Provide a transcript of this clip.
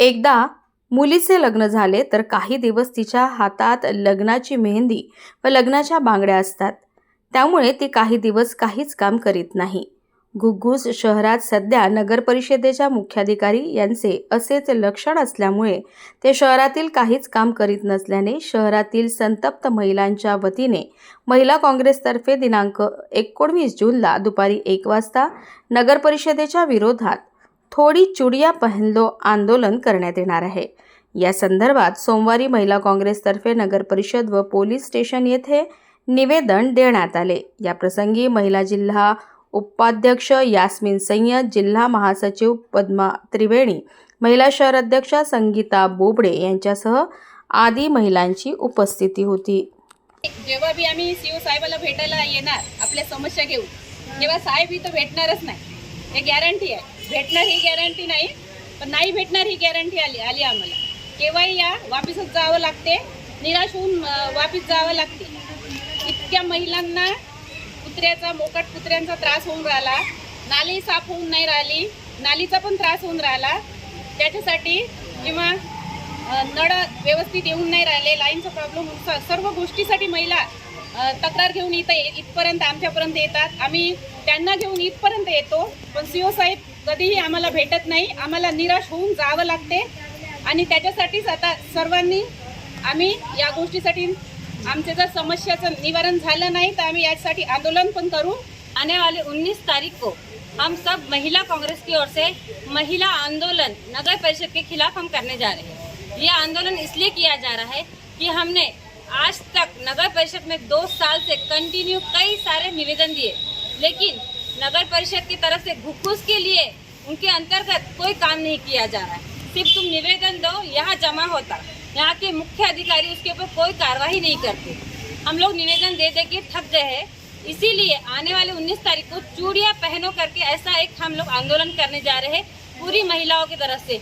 एकदा मुलीचे लग्न झाले तर काही दिवस तिच्या हातात लग्नाची मेहंदी व लग्नाच्या बांगड्या असतात. त्यामुळे ती काही दिवस काहीच काम करीत नाही. घुग्घूस शहरात सध्या नगरपरिषदेच्या मुख्याधिकारी यांचे असेच लक्षण असल्यामुळे ते शहरातील काहीच काम करीत नसल्याने शहरातील संतप्त महिलांच्या वतीने महिला काँग्रेसतर्फे दिनांक एकोणवीस जूनला दुपारी एक वाजता नगरपरिषदेच्या विरोधात थोडी चुडिया पहन लो आंदोलन करण्यात येणार आहे. या संदर्भात सोमवारी महिला काँग्रेसतर्फे नगरपरिषद व पोलीस स्टेशन येथे निवेदन देण्यात आले. या प्रसंगी महिला जिल्हा उपाध्यक्ष यास्मिन सय्यद जिल्हा महासचिव पद्मा त्रिवेणी महिला शहर अध्यक्षा संगीता बोबडे यांच्यासह आदी महिलांची उपस्थिती होती. जेव्हा बी आम्ही सीओ साहेबाला भेटायला येणार आपल्या समस्या घेऊन तेव्हा साहेब इथं भेटणारच नाही. हे गॅरंटी आहे. भेटणार ही गॅरंटी नाही पण नाही भेटणार ही गॅरंटी आली आली आम्हाला. केव्हाही या वापिसच जावं लागते. निराश होऊन वापिस जावं लागते. इतक्या महिलांना कुत्र्याचा मोकाट कुत्र्यांचा त्रास होऊन राहिला. नाली साफ होऊन नाही राहिली. नालीचा पण त्रास होऊन राहिला. त्याच्यासाठी किंवा नळ व्यवस्थित येऊन नाही राहिले. लाईनचा प्रॉब्लेम सर्व गोष्टीसाठी महिला तक्रार घेऊन इथं इथपर्यंत आमच्यापर्यंत येतात. आम्ही त्यांना घेऊन इथपर्यंत येतो. पण सीओ साहेब कधीही आम्हाला भेटत नाही. आम्हाला निराश होऊन जावं लागते. आणि त्याच्यासाठीच आता सर्वांनी आम्ही या गोष्टीसाठी आमच्या जर समस्याचं निवारण झालं नाही तर आम्ही यासाठी आंदोलन पण करू. आने वाले 19 तारीख को हम सब महिला कांग्रेस की ओर से महिला आंदोलन नगर परिषद के खिलाफ हम करने जा रहे हैं। ये आंदोलन इसलिए किया जा रहा है कि हमने आज तक नगर परिषद में दो साल से कंटिन्यू कई सारे निवेदन दिए। लेकिन नगर परिषद की तरफ़ से घुक्कुस के लिए उनके अंतर्गत कोई काम नहीं किया जा रहा है। सिर्फ़ तुम निवेदन दो, यहाँ जमा होता। यहाँ के मुख्य अधिकारी उसके ऊपर कोई कार्रवाई नहीं करते। हम लोग निवेदन दे दे के थक गए हैं। इसीलिए आने वाले 19 तारीख को चूड़िया पहनो करके ऐसा एक हम लोग आंदोलन करने जा रहे हैं पूरी महिलाओं की तरफ़ से।